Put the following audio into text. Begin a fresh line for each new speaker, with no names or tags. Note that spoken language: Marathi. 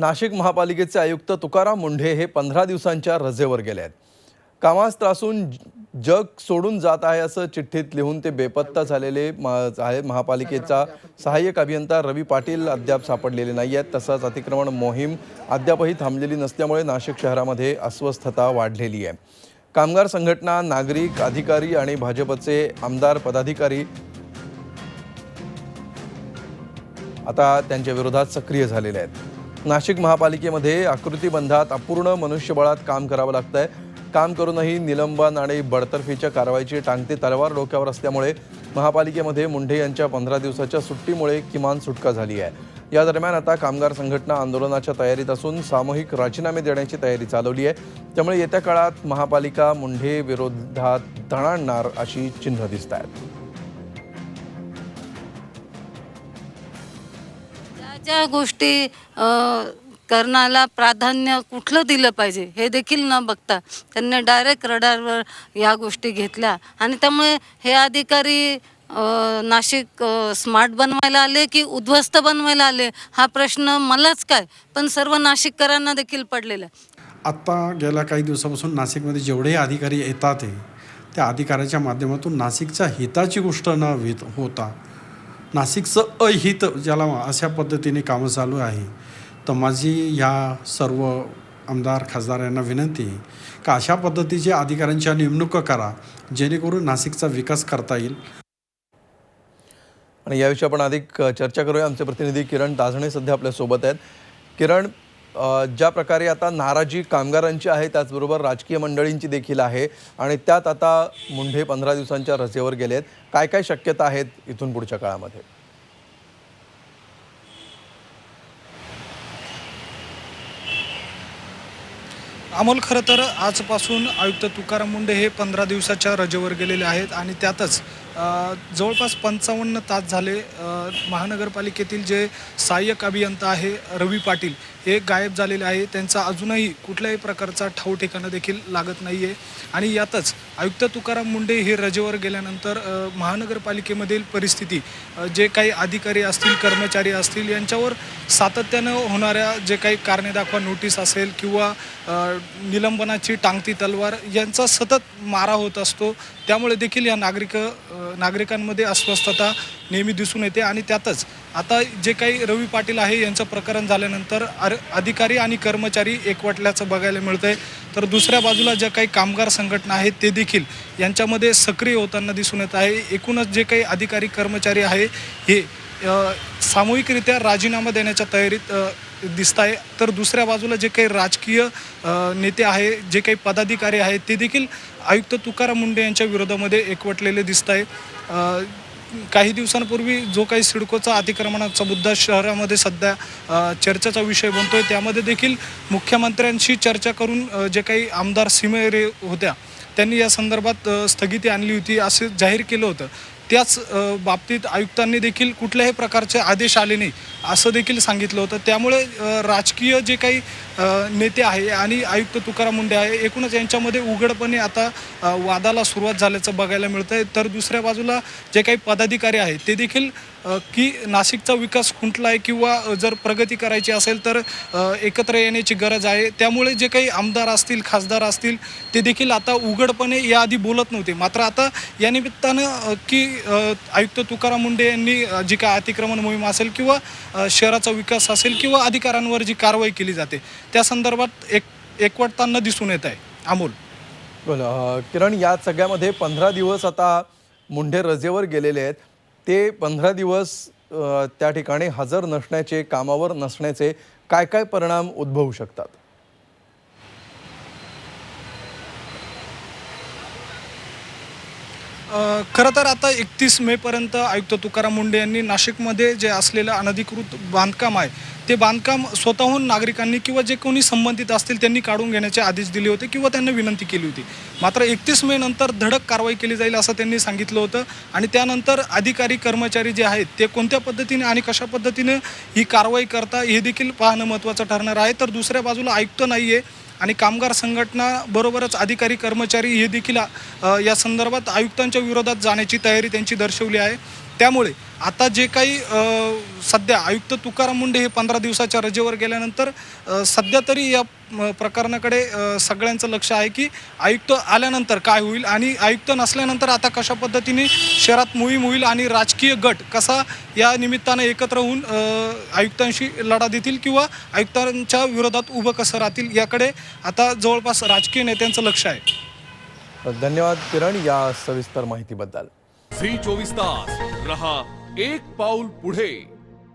नाशिक महापालिकेचे आयुक्त तुकाराम मुंढे हे पंधरा दिवसांच्या रजेवर गेले आहेत. कामास त्रासून जग सोडून जात आहे असं चिठ्ठीत लिहून ते बेपत्ता झालेले आहे महापालिकेचा सहाय्यक अभियंता रवी पाटील अद्याप सापडलेले नाही आहेत. तसंच अतिक्रमण मोहीम अद्यापही थांबलेली नसल्यामुळे नाशिक शहरामध्ये अस्वस्थता वाढलेली आहे. कामगार संघटना नागरिक अधिकारी आणि भाजपचे आमदार पदाधिकारी आता त्यांच्या विरोधात सक्रिय झालेले आहेत. नाशिक महापालिकेमध्ये आकृतीबंधात अपूर्ण मनुष्यबळात काम करावं लागतंय. काम करूनही निलंबन आणि बडतर्फीच्या कारवाईची टांगती तलवार डोक्यावर असल्यामुळे महापालिकेमध्ये मुंढे यांच्या पंधरा दिवसाच्या सुट्टीमुळे किमान सुटका झाली आहे. या दरम्यान आता कामगार संघटना आंदोलनाच्या तयारीत असून सामूहिक राजीनामे देण्याची तयारी चालवली आहे. त्यामुळे येत्या काळात महापालिका मुंढे विरोधात धणाणणार अशी चिन्ह दिसत आहेत
ज्या गोष्टी अ, करण्याला प्राधान्य कुठलं दिलं पाहिजे हे देखील न बघता त्यांनी डायरेक्ट रडारवर या गोष्टी घेतल्या. आणि त्यामुळे हे अधिकारी नाशिक स्मार्ट बनवायला आले की उद्ध्वस्त बनवायला आले हा प्रश्न मलाच काय पण सर्व नाशिककरांना देखील पडलेला
आत्ता गेल्या काही दिवसापासून नाशिकमध्ये जेवढे अधिकारी येतात आहे त्या अधिकाऱ्याच्या माध्यमातून नाशिकच्या हिताची गोष्ट न होता नाशिकचं अहित ज्याला अशा पद्धतीने कामं चालू आहे तर माझी ह्या सर्व आमदार खासदार यांना विनंती आहे का अशा पद्धतीचे अधिकाऱ्यांच्या नेमणुका करा जेणेकरून नाशिकचा विकास करता येईल.
आणि याविषयी आपण अधिक चर्चा करूया. आमचे प्रतिनिधी किरण ताजणे सध्या आपल्यासोबत आहेत. किरण ज्या प्रकारे आता नाराजी कामगारांची आहे त्याचबरोबर राजकीय मंडळींची देखील आहे आणि त्यात आता मुंढे पंधरा दिवसांच्या रजेवर गेले आहेत काय काय शक्यता आहेत इथून पुढच्या काळामध्ये?
अमोल खरं तर आजपासून आयुक्त तुकाराम मुंडे हे पंधरा दिवसाच्या रजेवर गेलेले आहेत आणि त्यातच जवळपास पंचावन्न तास झाले महानगरपालिकेतील जे सहाय्यक अभियंता आहे रवी पाटील हे गायब झालेले आहे. त्यांचा अजूनही कुठल्याही प्रकारचा ठाव ठिकाणं देखील लागत नाही आहे आणि यातच आयुक्त तुकाराम मुंडे हे रजेवर गेल्यानंतर महानगरपालिकेमधील परिस्थिती जे काही अधिकारी असतील कर्मचारी असतील यांच्यावर सातत्यानं होणाऱ्या जे काही कारणे दाखवा नोटीस असेल किंवा निलंबनाची टांगती तलवार यांचा सतत मारा होत असतो. त्यामुळे देखील या नागरिक नागरिकांमध्ये अस्वस्थता नेहमी दिसून येते आणि त्यातच आता जे काही रवी पाटील आहे यांचं प्रकरण झाल्यानंतर अर अधिकारी आणि कर्मचारी एकवटल्याचं बघायला मिळतंय. तर दुसऱ्या बाजूला ज्या काही कामगार संघटना आहेत ते देखील यांच्यामध्ये सक्रिय होताना दिसून येत आहे. एकूणच जे काही अधिकारी कर्मचारी आहे हे सामूहिकरित्या राजीनामा देण्याच्या तयारीत दिसत आहे तर दुसऱ्या बाजूला जे काही राजकीय नेते आहे जे काही पदाधिकारी आहेत ते देखील आयुक्त तुकाराम मुंडे यांच्या विरोधामध्ये एकवटलेले दिसत आहे काही दिवसांपूर्वी जो काही सिडकोचा अतिक्रमणाचा मुद्दा शहरामध्ये सध्या चर्चेचा विषय बनतोय त्यामध्ये देखील मुख्यमंत्र्यांशी चर्चा करून जे काही आमदार सीमेरे होत्या त्यांनी या संदर्भात स्थगिती आणली होती असे जाहीर केलं होतं. त्याच बाबतीत आयुक्तांनी देखील कुठल्याही प्रकारचे आदेश आले नाही असं देखील सांगितलं होतं. त्यामुळे राजकीय जे काही नेते आहे आणि आयुक्त तुकाराम मुंडे आहे एकूणच यांच्यामध्ये उघडपणे आता वादाला सुरुवात झाल्याचं बघायला मिळतं आहे तर दुसऱ्या बाजूला जे काही पदाधिकारी आहेत ते देखील की नाशिकचा विकास खुंटला आहे किंवा जर प्रगती करायची असेल तर एकत्र येण्याची गरज आहे. त्यामुळे जे काही आमदार असतील खासदार असतील ते देखील आता उघडपणे याआधी बोलत नव्हते. मात्र आता या निमित्तानं की आयुक्त तुकाराम मुंडे यांनी जी काय अतिक्रमण मोहीम असेल किंवा शहराचा विकास असेल किंवा अधिकाऱ्यांवर जी कारवाई केली जाते त्या संदर्भात एक एकवटताना दिसून येत आहे. अमोल.
बोला किरण या सगळ्यामध्ये पंधरा दिवस आता मुंढे रजेवर गेलेले आहेत. ते पंधरा दिवस त्या ठिकाणी हजर नसण्याचे कामावर नसण्याचे काय काय परिणाम उद्भवू शकतात?
खरं तर आता एकतीस मेपर्यंत आयुक्त तुकाराम मुंडे यांनी नाशिकमध्ये जे असलेलं अनधिकृत बांधकाम आहे ते बांधकाम स्वतःहून नागरिकांनी किंवा जे कोणी संबंधित असतील त्यांनी काढून घेण्याचे आदेश दिले होते किंवा त्यांना विनंती केली होती. मात्र एकतीस मे नंतर धडक कारवाई केली जाईल असं त्यांनी सांगितलं होतं आणि त्यानंतर अधिकारी कर्मचारी जे आहेत ते कोणत्या पद्धतीने आणि कशा पद्धतीने ही कारवाई करता हे देखील पाहणं महत्त्वाचं ठरणार आहे. तर दुसऱ्या बाजूला आयुक्त नाही आहे आणि कामगार संघटना बरोबरच अधिकारी कर्मचारी हे देखील या संदर्भात आयुक्तांच्या विरोधात जाण्याची तयारी त्यांची दर्शवली आहे. त्यामुळे आता जे काही सध्या आयुक्त तुकाराम मुंडे हे पंधरा दिवसाच्या रजेवर गेल्यानंतर सध्या तरी या प्रकरणाकडे सगळ्यांचं लक्ष आहे की आयुक्त आल्यानंतर काय होईल आणि आयुक्त नसल्यानंतर आता कशा पद्धतीने शहरात मोहीम होईल आणि राजकीय गट कसा या निमित्तानं एकत्र होऊन आयुक्तांशी लढा देतील किंवा आयुक्तांच्या विरोधात उभं कसं राहतील याकडे आता जवळपास राजकीय नेत्यांचं लक्ष आहे.
धन्यवाद किरण या सविस्तर माहितीबद्दल.
झी चोवीस तास रहा एक पाऊल पुढे.